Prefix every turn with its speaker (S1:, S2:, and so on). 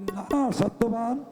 S1: ਨਾ ਸਤਵਾਨ।